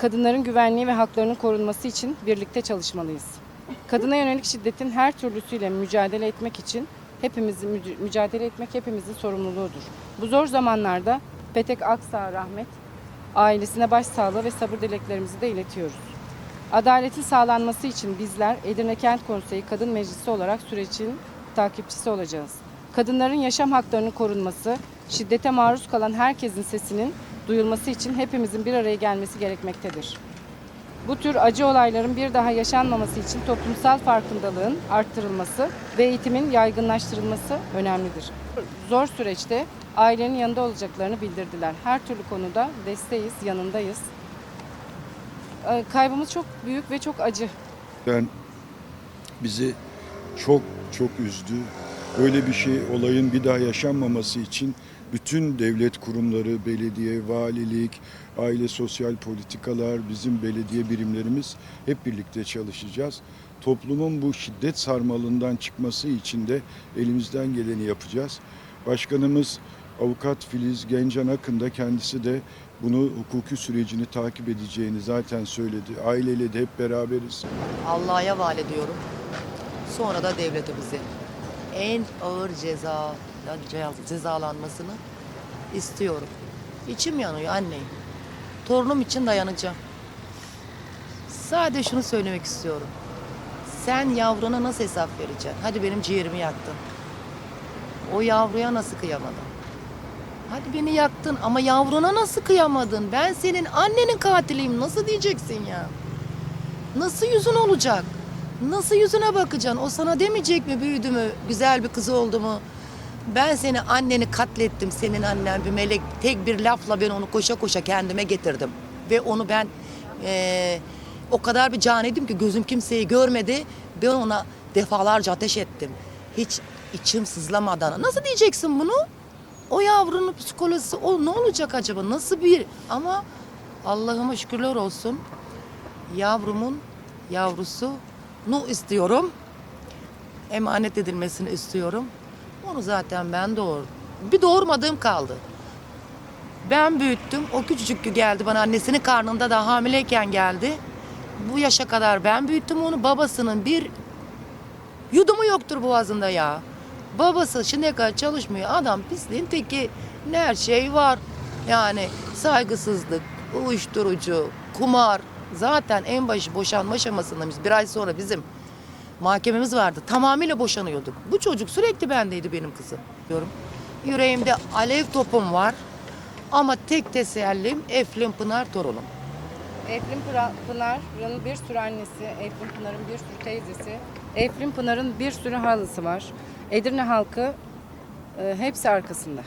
kadınların güvenliği ve haklarının korunması için birlikte çalışmalıyız. Kadına yönelik şiddetin her türlüsüyle mücadele etmek için hepimizin müc- mücadele etmek hepimizin sorumluluğudur. Bu zor zamanlarda Petek Aksa rahmet ailesine başsağlığı ve sabır dileklerimizi de iletiyoruz. Adaletin sağlanması için bizler Edirne Kent Konseyi Kadın Meclisi olarak sürecin takipçisi olacağız. Kadınların yaşam haklarının korunması, şiddete maruz kalan herkesin sesinin duyulması için hepimizin bir araya gelmesi gerekmektedir. Bu tür acı olayların bir daha yaşanmaması için toplumsal farkındalığın arttırılması ve eğitimin yaygınlaştırılması önemlidir. Zor süreçte ailenin yanında olacaklarını bildirdiler. Her türlü konuda desteğiz, yanındayız. Ee, Kaybımız çok büyük ve çok acı. Ben bizi çok çok üzdü. Böyle bir şey olayın bir daha yaşanmaması için bütün devlet kurumları, belediye, valilik, aile sosyal politikalar, bizim belediye birimlerimiz hep birlikte çalışacağız. Toplumun bu şiddet sarmalından çıkması için de elimizden geleni yapacağız. Başkanımız Avukat Filiz Gencan Akın da kendisi de bunu hukuki sürecini takip edeceğini zaten söyledi. Aileyle de hep beraberiz. Allah'a havale ediyorum. Sonra da devletimize en ağır ceza ce- cezalanmasını istiyorum. İçim yanıyor anneyim. Torunum için dayanacağım. Sadece şunu söylemek istiyorum. Sen yavruna nasıl hesap vereceksin? Hadi benim ciğerimi yaktın. O yavruya nasıl kıyamadın? Hadi beni yaktın ama yavruna nasıl kıyamadın? Ben senin annenin katiliyim. Nasıl diyeceksin ya? Nasıl yüzün olacak? Nasıl yüzüne bakacaksın? O sana demeyecek mi büyüdü mü, güzel bir kız oldu mu? Ben seni anneni katlettim. Senin annen bir melek. Tek bir lafla ben onu koşa koşa kendime getirdim. Ve onu ben eee, o kadar bir caniydim ki gözüm kimseyi görmedi. Ben ona defalarca ateş ettim. Hiç içim sızlamadan. Nasıl diyeceksin bunu? O yavrunun psikolojisi o ne olacak acaba? Nasıl bir ama Allah'ıma şükürler olsun. Yavrumun yavrusu nu istiyorum. Emanet edilmesini istiyorum. Onu zaten ben doğurdum. Bir doğurmadığım kaldı. Ben büyüttüm. O küçücük geldi bana annesinin karnında da hamileyken geldi. Bu yaşa kadar ben büyüttüm onu. Babasının bir yudumu yoktur boğazında ya. Babası şimdiye kadar çalışmıyor. Adam pisliğin teki. Ne her şey var. Yani saygısızlık, uyuşturucu, kumar. Zaten en başı boşanma aşamasında biz bir ay sonra bizim mahkememiz vardı. Tamamıyla boşanıyorduk. Bu çocuk sürekli bendeydi benim kızım. Diyorum. Yüreğimde alev topum var. Ama tek tesellim Eflin Pınar torunum. Eflin Pınar'ın bir sürü annesi, Eflin Pınar'ın bir sürü teyzesi, Eflin Pınar'ın bir sürü halısı var. Edirne halkı e, hepsi arkasında.